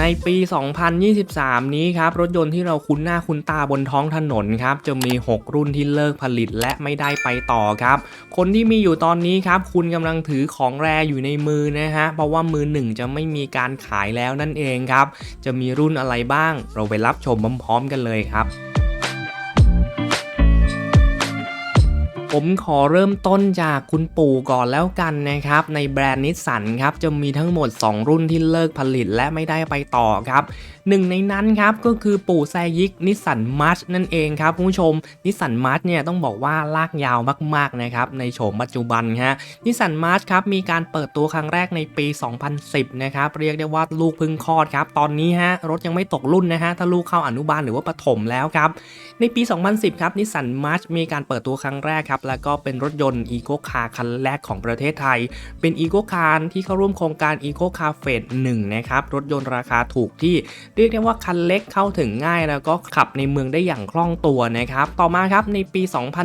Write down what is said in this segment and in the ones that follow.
ในปี 2023 นี้ครับ รถยนต์ที่เราคุ้นหน้าคุ้นตาบนท้องถนนครับ จะมี 6 รุ่นที่เลิกผลิตและไม่ได้ไปต่อครับ คนที่มีอยู่ตอนนี้ครับ คุณกำลังถือของแรอยู่ในมือนะฮะ เพราะว่ามือหนึ่งจะไม่มีการขายแล้วนั่นเองครับ จะมีรุ่นอะไรบ้าง เราไปรับชมพร้อมๆกันเลยครับ ผมขอเริ่มต้นจากคุณปู่ก่อนแล้วกันนะครับ ในแบรนด์นิสสันครับจะมีทั้งหมด 2 รุ่นที่เลิกผลิตและไม่ได้ไปต่อครับหนึ่งในนั้นครับก็คือปู่แซยิกนิสสันมาร์ชนั่นเองครับคุณผู้ชมนิสสันมาร์ชเนี่ยต้องบอกว่าลากยาวมากๆนะครับในโฉมปัจจุบันฮะนิสสันมาร์ชครับมีการเปิดตัวครั้งแรกในปี 2010 นะครับเรียกได้ว่าลูกพึ่งคลอดครับตอนนี้ฮะรถยังไม่ตกรุ่นนะฮะถ้าลูกเข้าอนุบาลหรือว่าประถมแล้วครับในปี 2010 ครับนิสสันมาร์ชมีการเปิดตัวครั้งแรกครับ แล้วก็เป็นรถยนต์อีโ c คาร์คันแรกของประเทศไทย เป็นอีโ c คาร์ที่เข้าร่วมโครงการอีโ c คาร์เฟส1นะครับ รถยนต์ราคาถูกที่เรียกได้ว่าคันเล็กเข้าถึงง่าย แล้วก็ขับในเมืองได้อย่างคล่องตัวนะครับ ต่อมาครับในปี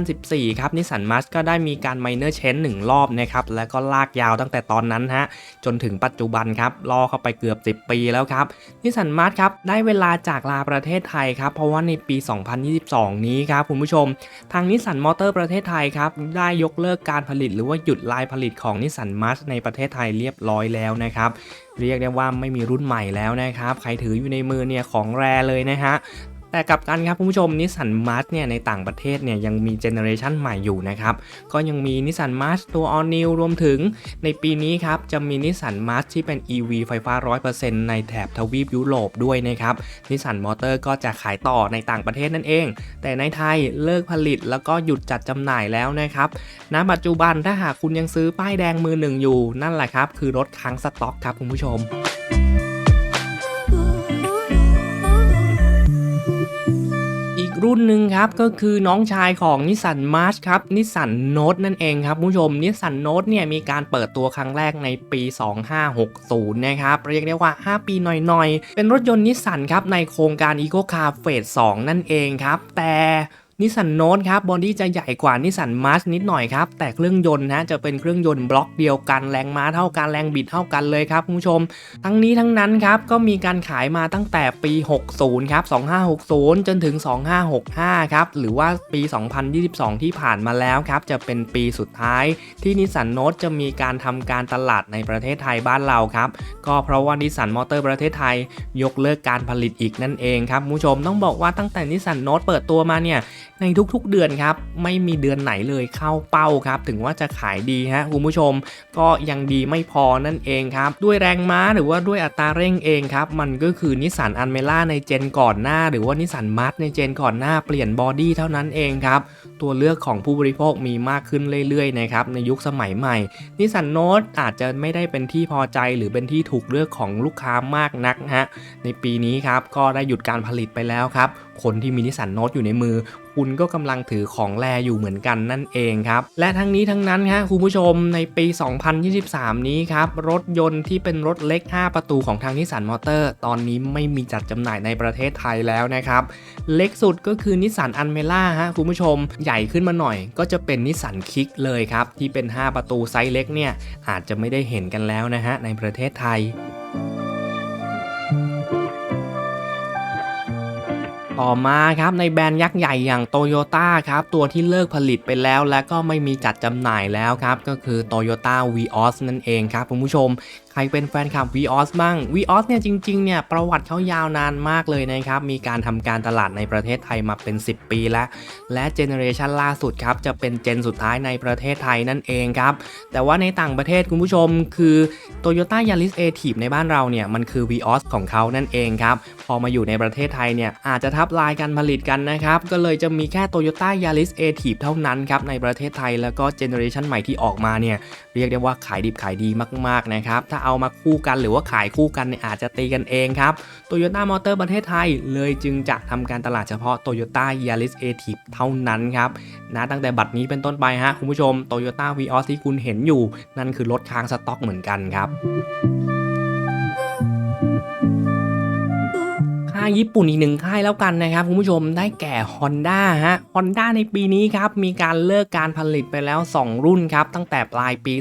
2014 ครับนิสสันมาร์ชก็ได้มีการไมเนอร์เชนหนึ่งรอบนะครับ แล้วก็ลากยาวตั้งแต่ตอนนั้นฮะจนถึงปัจจุบันครับรอเข้าไปเกือบ 10 ปีแล้วครับนิสสันมาร์ทครับได้เวลาจากลาประเทศไทยครับเพราะว่าในปี 202 2022 นี้ครับคุณผู้ชม ทางนิสสันมอเตอร์ประเทศไทยครับได้ยกเลิกการผลิตหรือว่าหยุดลายผลิตของนิสสันมัสในประเทศไทยเรียบร้อยแล้วนะครับเรียกได้ว่าไม่มีรุ่นใหม่แล้วนะครับ ใครถืออยู่ในมือเนี่ยของแรเลยนะฮะ แต่กลับกันครับคุณผู้ชมนิสสันมาร์ชเนี่ยในต่างประเทศเนี่ยยังมีเจเนอเรชันใหม่อยู่นะครับ ก็ยังมีนิสสันมาร์ชตัว All New รวมถึงในปีนี้ครับ จะมีนิสสันมาร์ชที่เป็น EV ไฟฟ้า 100%ในแถบทวีปยุโรปด้วยนะครับนิสสันมอเตอร์ก็จะขายต่อในต่างประเทศนั่นเอง แต่ในไทยเลิกผลิตแล้วก็หยุดจัดจำหน่ายแล้วนะครับณปัจจุบันถ้าหากคุณยังซื้อป้ายแดงมือหนึ่งอยู่นั่นแหละครับ คือรถค้างสต็อกครับคุณผู้ชม รุ่นหนึ่งครับก็คือน้องชายของนิสสันมาร์ชครับนิสสันโนตนั่นเองครับผู้ชมนิสสันโนตเนี่ยมีการเปิดตัวครั้งแรกในปี 2560 นะครับเรียกได้ว่า 5 ปีหน่อยๆ เป็นรถยนต์นิสสันครับในโครงการ Eco Car Phase 2นั่นเองครับแต่ นิสสันโน e ครับบอดี้จะใหญ่กว่านิสสันมาร์ชนิดหน่อยครับ แต่เครื่องยนต์นะจะเป็นเครื่องยนต์บล็อกเดียวกันแรงม้าเท่ากันแรงบิดเท่ากันเลยครับคุณผู้ชม ทั้งนี้ทั้งนั้นครับก็มีการขายมาตั้งแต่ปี 60 ครับ 2560 จนถึง 2565 ครับ หรือว่าปี 2022 ที่ผ่านมาแล้วครับ จะเป็นปีสุดท้ายที่นิสสันโน e จะมีการทำการตลาดในประเทศไทยบ้านเราครับ ก็เพราะว่านิสสันมอเตอร์ประเทศไทยยกเลิกการผลิตอีกนั่นเองครับคุณผู้ชมต้องบอกว่าตั้งแต่นิสสันโน e เปิดตัวมาเนี่ย ในทุกๆเดือนครับ ไม่มีเดือนไหนเลยเข้าเป้าครับ ถึงว่าจะขายดีฮะคุณผู้ชม ก็ยังดีไม่พอนั่นเองครับ ด้วยแรงม้าหรือว่าด้วยอัตราเร่งเองครับ มันก็คือนิสสันอันเมล่าในเจนก่อนหน้า หรือว่านิสสันมาร์ในเจนก่อนหน้าเปลี่ยนบอดี้เท่านั้นเองครับ ตัวเลือกของผู้บริโภคมีมากขึ้นเรื่อยๆนะครับในยุคสมัยใหม่นิสสันโน e อาจจะไม่ได้เป็นที่พอใจหรือเป็นที่ถูกเลือกของลูกค้ามากนักฮะในปีนี้ครับก็ได้หยุดการผลิตไปแล้วครับ คนที่มีนิสสันโน e อยู่ในมือ คุณก็กำลังถือของแลอยู่เหมือนกันนั่นเองครับ และทั้งนี้ทั้งนั้นฮะคุณผู้ชมในปี 2023 นี้ครับ รถยนต์ที่เป็นรถเล็ก 5 ประตูของทางนิสสันมอเตอร์ ตอนนี้ไม่มีจัดจำหน่ายในประเทศไทยแล้วนะครับ เล็กสุดก็คือนิสสันอันเมล่าฮะคุณผู้ชมใหญ่ขึ้นมาหน่อย ก็จะเป็นนิสสันคิกเลยครับที่เป็น 5 ประตูไซส์เล็กเนี่ยอาจจะไม่ได้เห็นกันแล้วนะฮะในประเทศไทย ต่อมาครับในแบรนด์ยักษ์ใหญ่อย่างโตโยต้าครับตัวที่เลิกผลิตไปแล้ว และก็ไม่มีจัดจำหน่ายแล้วครับก็คือ Toyota Vios นั่นเองครับคุณผู้ชมใครเป็นแฟนคลับ Vios บ้าง Vios เนี่ยจริงๆเนี่ยประวัติเขายาวนานมากเลยนะครับ มีการทำการตลาดในประเทศไทยมาเป็น 10 ปีแล้ว และเจเนอเรชันล่าสุดครับ จะเป็นเจนสุดท้ายในประเทศไทยนั่นเองครับ แต่ว่าในต่างประเทศคุณผู้ชมคือ Toyota Yaris a t i v ในบ้านเราเนี่ยมันคือ Vios ของเขานั่นเองครับ อมาอยู่ในประเทศไทยเนี่ยอาจจะทับลายการผลิตกันนะครับ ก็เลยจะมีแค่ Toyota Yaris a t i v เท่านั้นครับในประเทศไทยแล้วก็เจเนอเรชันใหม่ที่ออกมาเนี่ยเรียกได้ว่าขายดิบขายดีมากๆนะครับถ้าเอามาคู่กันหรือว่าขายคู่กันเนี่ยอาจจะตีกันเองครับ Toyota Motor ประเทศไทยเลยจึงจะทำการตลาดเฉพาะ Toyota Yaris a t i v เท่านั้นครับนะตั้งแต่บัดนี้เป็นต้นไปฮะคุณผู้ชม Toyota Vios ที่คุณเห็นอยู่ นั่นคือรถค้างสต็อกเหมือนกันครับายญี่ปุ่นอีกหนึ่งค่ายแล้วกันนะครับคุณผู้ชมได้แก่ Honda ฮะ Honda ในปีนี้ครับมีการเลิกการผลิตไปแล้ว 2 รุ่นครับตั้งแต่ปลายปี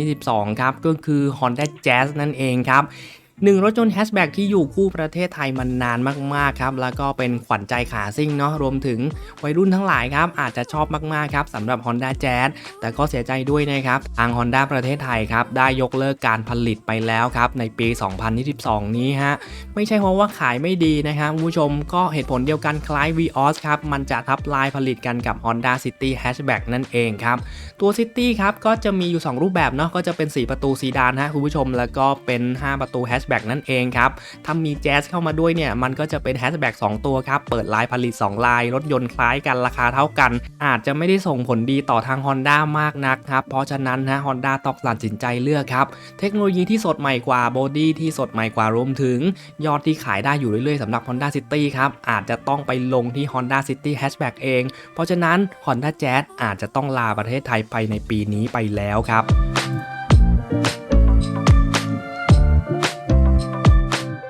2022 ครับก็คือ Honda Jazz นั่นเองครับ หนึ่งรถยนต์แฮชแบ็กที่อยู่คู่ประเทศไทยมานานมากๆครับ แล้วก็เป็นขวัญใจขาซิ่งเนาะรวมถึงวัยรุ่นทั้งหลายครับ อาจจะชอบมากๆครับสำหรับ Honda Jazz แต่ก็เสียใจด้วยนะครับ ทาง Honda ประเทศไทยครับ ได้ยกเลิกการผลิตไปแล้วครับ ในปี 2022 นี้ฮะ ไม่ใช่เพราะว่าขายไม่ดีนะครับคุณผู้ชมก็เหตุผลเดียวกันคล้าย Vios ครับ มันจะทับลายผลิตกันกับ Honda City Hatchback นั่นเองครับตัว City ครับก็จะมีอยู่ 2 รูปแบบเนาะก็จะเป็น 4 ประตูซีดานฮะคุณผู้ชมแล้วก็เป็น 5 ประตู Hatchback นั่นเองครับ ถ้ามี Jazz เข้ามาด้วยเนี่ย มันก็จะเป็น Hatchback 2ตัวครับ เปิดลายผลิต 2 ลาย รถยนต์คล้ายกันราคาเท่ากัน อาจจะไม่ได้ส่งผลดีต่อทาง Honda มากนักครับ เพราะฉะนั้นฮะ Honda ต้องตัดสินใจเลือกครับ เทคโนโลยีที่สดใหม่กว่าบอดี้ที่สดใหม่กว่ารวมถึง ยอดที่ขายได้อยู่เรื่อยๆสำหรับ Honda City ครับ อาจจะต้องไปลงที่ Honda City Hatchback เอง เพราะฉะนั้น Honda Jazz อาจจะต้องลาประเทศไทยไปในปีนี้ไปแล้วครับ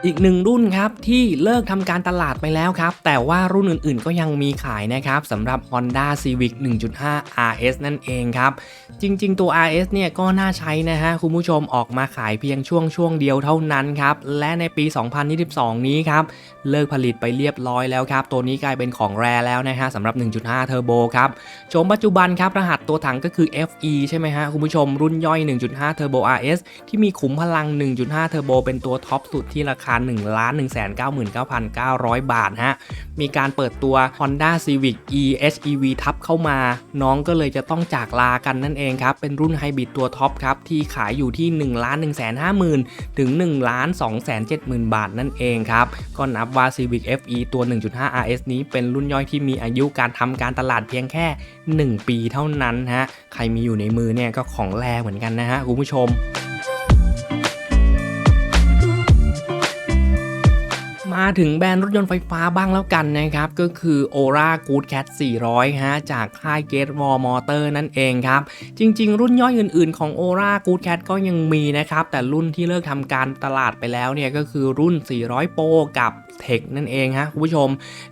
อีกหนึ่งรุ่นครับที่เลิกทำการตลาดไปแล้วครับ แต่ว่ารุ่นอื่นๆก็ยังมีขายนะครับสำหรับ Honda Civic 1.5 RS นั่นเองครับ จริงๆตัว RS เนี่ยก็น่าใช้นะฮะคุณผู้ชมออกมาขายเพียงช่วงช่วงเดียวเท่านั้นครับ และในปี 2022 นี้ครับ เลิกผลิตไปเรียบร้อยแล้วครับ ตัวนี้กลายเป็นของแรแล้วนะฮะสำหรับ 1.5 Turbo ครับโฉมปัจจุบันครับรหัสตัวถังก็คือ FE ใช่ไหมฮะคุณผู้ชมรุ่นย่อย 1.5 Turbo RS ที่มีขุมพลัง 1.5 Turbo เป็นตัวท็อปสุดที่ราคา1 1 9 9 9 0 บาทฮะ มีการเปิดตัว Honda Civic e HEV ทับเข้ามา น้องก็เลยจะต้องจากลากันนั่นเองครับ เป็นรุ่นไฮบริดตัวท็อปครับ ที่ขายอยู่ที่ 1 1 5 0 0 0 0 ถึง 1 2 7 0 0 0 0บาทนั่นเองครับ ก็นับว่า Civic FE ตัว 1.5 RS นี้เป็นรุ่นย่อยที่มีอายุการทำการตลาดเพียงแค่ 1 ปีเท่านั้นฮะ ใครมีอยู่ในมือเนี่ยก็ของแรเหมือนกันนะฮะคุณผู้ชม มาถึงแบรนด์รถยนต์ไฟฟ้าบ้างแล้วกันนะครับ ก็คือ Ora Good Cat 400 ฮะ จากค่าย Gate Wall Motor นั่นเองครับ จริง ๆ รุ่นย่อยอื่นๆของ Ora Good Cat ก็ยังมีนะครับ แต่รุ่นที่เลิกทำการตลาดไปแล้วเนี่ย ก็คือรุ่น 400 Pro กับ Tech นั่นเองฮะคุณผู้ชม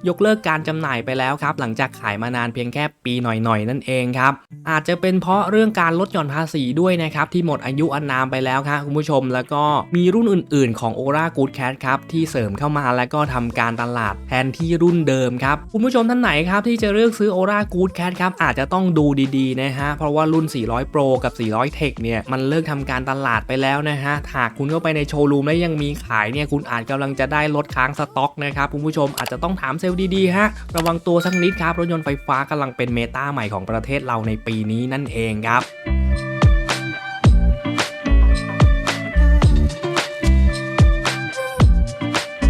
ยกเลิกการจำหน่ายไปแล้วครับ หลังจากขายมานานเพียงแค่ปีหน่อยๆ นั่นเองครับ อาจจะเป็นเพราะเรื่องการลดหย่อนภาษีด้วยนะครับ ที่หมดอายุอนามไปแล้วครับคุณผู้ชม แล้วก็มีรุ่นอื่นๆ ของ Ora Good Cat ครับ ที่เสริมเข้ามาแล้วก็ทำการตลาดแทนที่รุ่นเดิมครับ คุณผู้ชมท่านไหนครับที่จะเลือกซื้อ Ora Good Cat ครับอาจจะต้องดูดีๆนะฮะเพราะว่ารุ่น 400 Pro กับ 400 Tech เนี่ยมันเลิกทำการตลาดไปแล้วนะฮะหากคุณเข้าไปในโชว์รูมแล้วยังมีขายเนี่ยคุณอาจกำลังจะได้ลดค้างสต็อกนะครับคุณผู้ชมอาจจะต้องถามเซลล์ดีๆฮะระวังตัวสักนิดครับรถยนต์ไฟฟ้ากำลังเป็นเมตาใหม่ของประเทศเราในปีนี้นั่นเองครับ